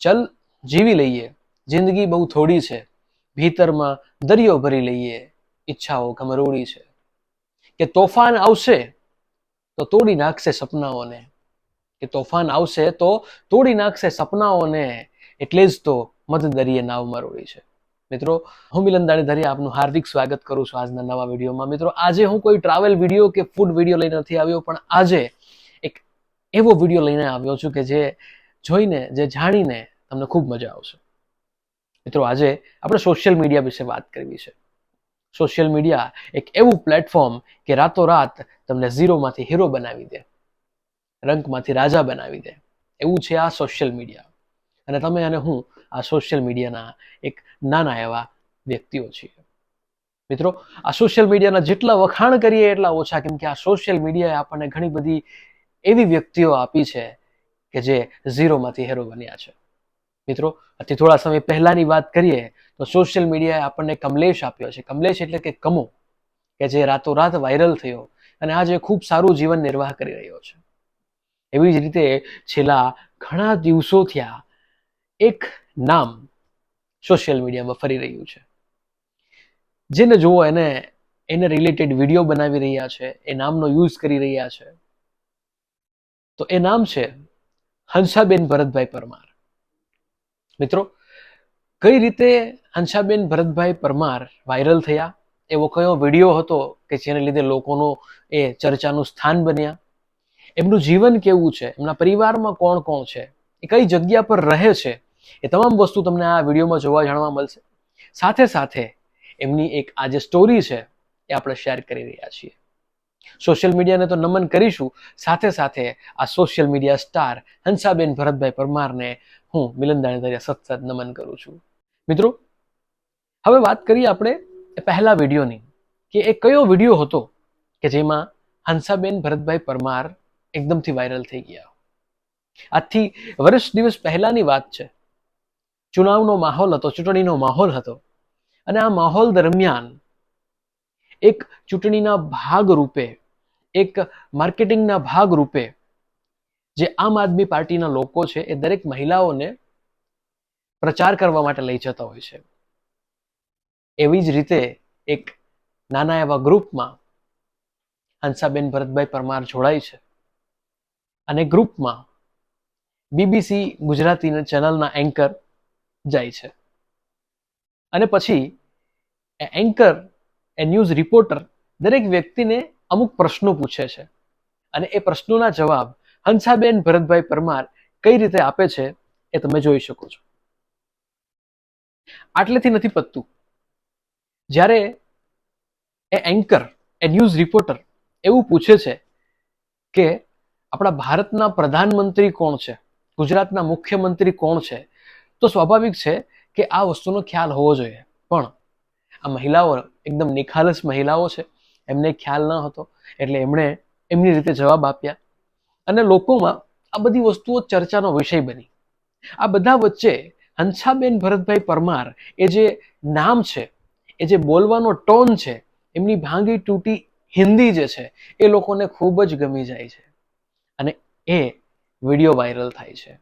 ચલ જીવી લઈએ. જિંદગી બહુ થોડી છે. ભીતરમાં દરિયો ભરી લઈએ. ઈચ્છાઓ કમરોડી છે. કે તોફાન આવશે તો તોડી નાખશે સપનાઓને. કે તોફાન આવશે તો તોડી નાખશે સપનાઓને. એટલે જ તો મધ દરિયે નાવ મરોડી છે. મિત્રો, હું મિલન દાણીધારી આપનું હાર્દિક સ્વાગત કરું છું આજના નવા વિડીયોમાં. મિત્રો, આજે હું કોઈ ટ્રાવેલ વીડિયો કે ફૂડ વીડિયો લઈને નથી આવ્યો, પણ આજે એક એવો વીડિયો લઈને આવ્યો છું કે જે જોઈને, જે જાણીને તમને ખૂબ મજા આવશે. મિત્રો, આજે આપણે સોશિયલ મીડિયા વિશે વાત કરવી છે. સોશિયલ મીડિયા એક એવું પ્લેટફોર્મ કે રાતોરાત તમને ઝીરોમાંથી હીરો બનાવી દે, રંકમાંથી રાજા બનાવી દે. એવું છે આ સોશિયલ મીડિયા અને તમે અને હું આ સોશિયલ મીડિયાના એક નાના એવા વ્યક્તિઓ છીએ. મિત્રો, આ સોશિયલ મીડિયાના જેટલા વખાણ કરીએ એટલા ઓછા, કેમ કે આ સોશિયલ મીડિયાએ આપણને ઘણી બધી એવી વ્યક્તિઓ આપી છે કે જે ઝીરોમાંથી હેરો બન્યા છે. મિત્રો અતિ થોડા સમય પહેલાની વાત કરીએ, તો સોશિયલ મીડિયાએ આપણને કમલેશ આપ્યો છે. કમલેશ એટલે કે કમો, કે જે રાતોરાત વાયરલ થયો અને આજે ખૂબ સારું જીવન નિર્વાહ કરી રહ્યો છે. એવી જ રીતે છેલ્લા ઘણા દિવસો થયા એક નામ સોશિયલ મીડિયામાં ફરી રહ્યું છે. જેને જુઓ એને એને રિલેટેડ વીડિયો બનાવી રહ્યા છે, એ નામનો યુઝ કરી રહ્યા છે. તો એ નામ છે હંસાબેન ભરતભાઈ પરમાર. મિત્રો, કઈ રીતે હંસાબેન ભરતભાઈ પરમાર વાયરલ થયા? એવો કયો વીડિયો હતો કે જેને લીધે લોકોનો એ ચર્ચાનું સ્થાન બન્યા? એમનું જીવન કેવું છે? એમના પરિવારમાં કોણ કોણ છે? એ કઈ જગ્યા પર રહે છે? એ તમામ વસ્તુ તમને આ વિડીયોમાં જોવા જાણવા મળશે. સાથે સાથે એમની એક આ જે સ્ટોરી છે એ આપણે શેર કરી રહ્યા છીએ. સોશિયલ મીડિયાને તો નમન કરીશું. સાથે સાથે આ social media star Hansaben Bharatbhai પરમારને હું મિલન દાણીધારિયા સતત નમન કરું છું. મિત્રો, હવે વાત કરીએ આપણે પહેલા વિડીયોની કે એ કયો વીડિયો હતો કે જેમાં હંસાબેન ભરતભાઈ પરમાર એકદમથી વાયરલ થઈ ગયા. આજથી વર્ષ દિવસ પહેલાની વાત છે. ચુનાવનો માહોલ હતો, ચૂંટણીનો માહોલ હતો અને આ માહોલ દરમિયાન એક ચૂંટણીના ભાગ રૂપે એક માર્કેટિંગના ભાગ રૂપે જે આમ આદમી પાર્ટીના લોકો છે, એ દરેક મહિલાઓને પ્રચાર કરવા માટે લઈ જતા હોય છે. એવી જ રીતે એક નાના એવા ગ્રુપમાં હંસાબેન ભરતભાઈ પરમાર જોડાય છે અને ગ્રુપમાં બીબીસી ગુજરાતી ચેનલના એન્કર જાય છે. અને પછી એન્કર એ ન્યૂઝ રિપોર્ટર દરેક વ્યક્તિને અમુક પ્રશ્નો પૂછે છે. અને એ પ્રશ્નોના જવાબ હંસાબેન ભરતભાઈ પરમાર કઈ રીતે આપે છે એ તમે જોઈ શકો છો. આટલેથી નથી પતતું. જ્યારે એ એન્કર, એ ન્યૂઝ રિપોર્ટર એવું પૂછે છે કે આપણા ભારતના પ્રધાનમંત્રી કોણ છે? ગુજરાતના મુખ્યમંત્રી કોણ છે? તો સ્વાભાવિક છે કે આ વસ્તુનો ખ્યાલ હોવો જોઈએ. પણ આ મહિલાઓ એકદમ નિખાલસ મહિલાઓ છે. એમને ખ્યાલ ન હતો. એટલે એમણે એમની રીતે જવાબ આપ્યા. અને લોકોમાં આ બધી વસ્તુઓ ચર્ચાનો વિષય બની. આ બધા વચ્ચે હંસાબેન ભરતભાઈ પરમાર એ જે નામ છે, એ જે બોલવાનો ટોન છે, એમની ભાંગી તૂટી હિન્દી જે છે, એ લોકોને ખૂબ જ ગમી જાય છે. અને એ વીડિયો વાયરલ થાય છે.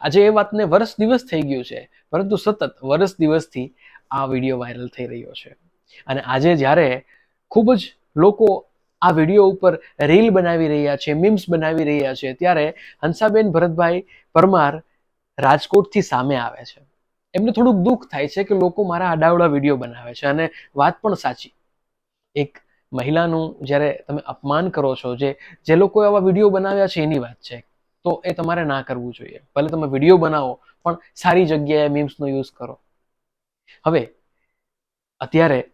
આજે એ વાતને વર્ષ દિવસ થઈ ગયું છે, પરંતુ સતત વર્ષ દિવસથી આ વીડિયો વાયરલ થઈ રહ્યો છે. અને આજે જ્યારે ખૂબ જ લોકો આ વીડિયો ઉપર રીલ બનાવી રહ્યા છે મીમ્સ બનાવી રહ્યા છે, ત્યારે હંસાબેન ભરતભાઈ પરમાર રાજકોટથી સામે આવે છે. એમને થોડુંક દુઃખ થાય છે કે લોકો મારા આડાવડા વીડિયો બનાવે છે. અને વાત પણ સાચી. એક મહિલાનું જ્યારે તમે અપમાન કરો છો જે જે લોકો આવા વીડિયો બનાવ્યા છે એની વાત છે, તો એ તમારે ના કરવું જોઈએ. ભલે તમે વીડિયો બનાવો, પણ સારી જગ્યાએ મીમ્સનો યુઝ કરો. હવે, અત્યારે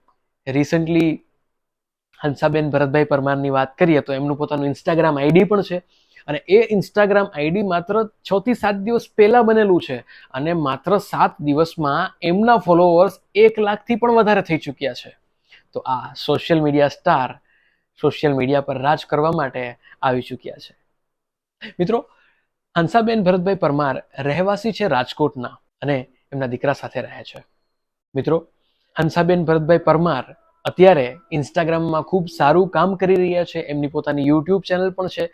રિસન્ટલી હંસાબેન ભરતભાઈ પરમારની વાત કરીએ તો એમનું પોતાનું ઇન્સ્ટાગ્રામ આઈડી પણ છે અને એ ઇન્સ્ટાગ્રામ આઈડી માત્ર છ થી સાત દિવસ પહેલાં બનેલું છે અને માત્ર સાત દિવસમાં એમના ફોલોઅર્સ એક લાખથી પણ વધારે થઈ ચૂક્યા છે. તો આ social media star social media પર રાજ કરવા માટે આવી ચૂક્યા છે. મિત્રો, હંસાબેન ભરતભાઈ પરમાર રહેવાસી છે રાજકોટના અને એમના દીકરા સાથે રહે છે. મિત્રો, હંસાબેન ભરતભાઈ પરમાર અત્યારે ઇન્સ્ટાગ્રામમાં ખૂબ સારું કામ કરી રહ્યા છે. એમની પોતાની યુટ્યુબ ચેનલ પણ છે.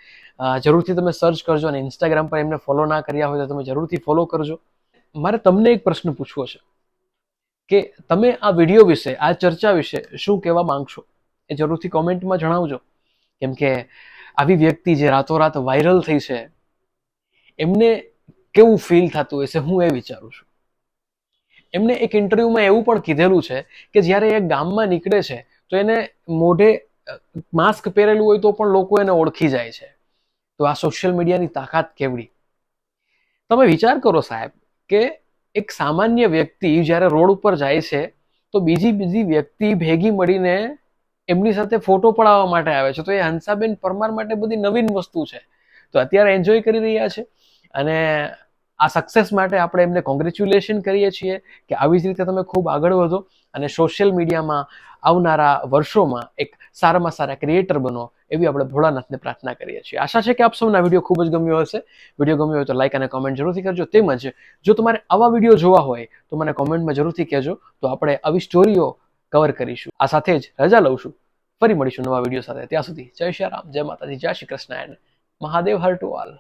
જરૂરથી તમે સર્ચ કરજો અને ઇન્સ્ટાગ્રામ પર એમને ફોલો ના કર્યા હોય તો તમે જરૂરથી ફોલો કરજો. મારે તમને એક પ્રશ્ન પૂછવો છે કે તમે આ વીડિયો વિશે, આ ચર્ચા વિશે શું કહેવા માંગશો? એ જરૂરથી કોમેન્ટમાં જણાવજો. કેમ કે આવી વ્યક્તિ જે રાતોરાત વાયરલ થઈ છે, એમને કેવું ફીલ થતું હશે? હું એ વિચારું છું. એમને એક ઇન્ટરવ્યુમાં એવું પણ કીધેલું છે કે જ્યારે એ ગામમાં નીકળે છે, તો એને મોઢે માસ્ક પહેરેલું હોય તો પણ લોકો એને ઓળખી જાય છે. તો આ સોશિયલ મીડિયાની તાકાત કેવડી? તમે વિચાર કરો સાહેબ કે એક સામાન્ય વ્યક્તિ જ્યારે રોડ ઉપર જાય છે, તો બીજી બીજી વ્યક્તિ ભેગી મળીને એમની સાથે ફોટો પડાવવા માટે આવે છે. તો એ હંસાબેન પરમાર માટે બધી નવીન વસ્તુ છે. તો અત્યારે એન્જોય કરી રહ્યા છે અને આ સક્સેસ માટે આપણે એમને કોંગ્રેચ્યુલેશન કરીએ છીએ કે આવી જ રીતે તમે ખૂબ આગળ વધો અને સોશિયલ મીડિયામાં આવનારા વર્ષોમાં એક સારામાં સારા ક્રિએટર બનો એવી આપણે ભોળાનાથને પ્રાર્થના કરીએ છીએ. આશા છે કે આપ સૌના વીડિયો ખૂબ જ ગમ્યો હશે. વીડિયો ગમ્યો હોય તો લાઇક અને કોમેન્ટ જરૂરથી કરજો. તેમજ જો તમારે આવા વીડિયો જોવા હોય તો મને કોમેન્ટમાં જરૂરથી કહેજો. તો આપણે આવી સ્ટોરીઓ કવર કરીશું. આ સાથે જ રજા લઉં છું. ફરી મળીશું નવા વીડિયો સાથે. ત્યાં સુધી જય શ્રી રામ, જય માતાજી, જય શ્રી કૃષ્ણ એન્ડ મહાદેવ હર ટુ ઓલ.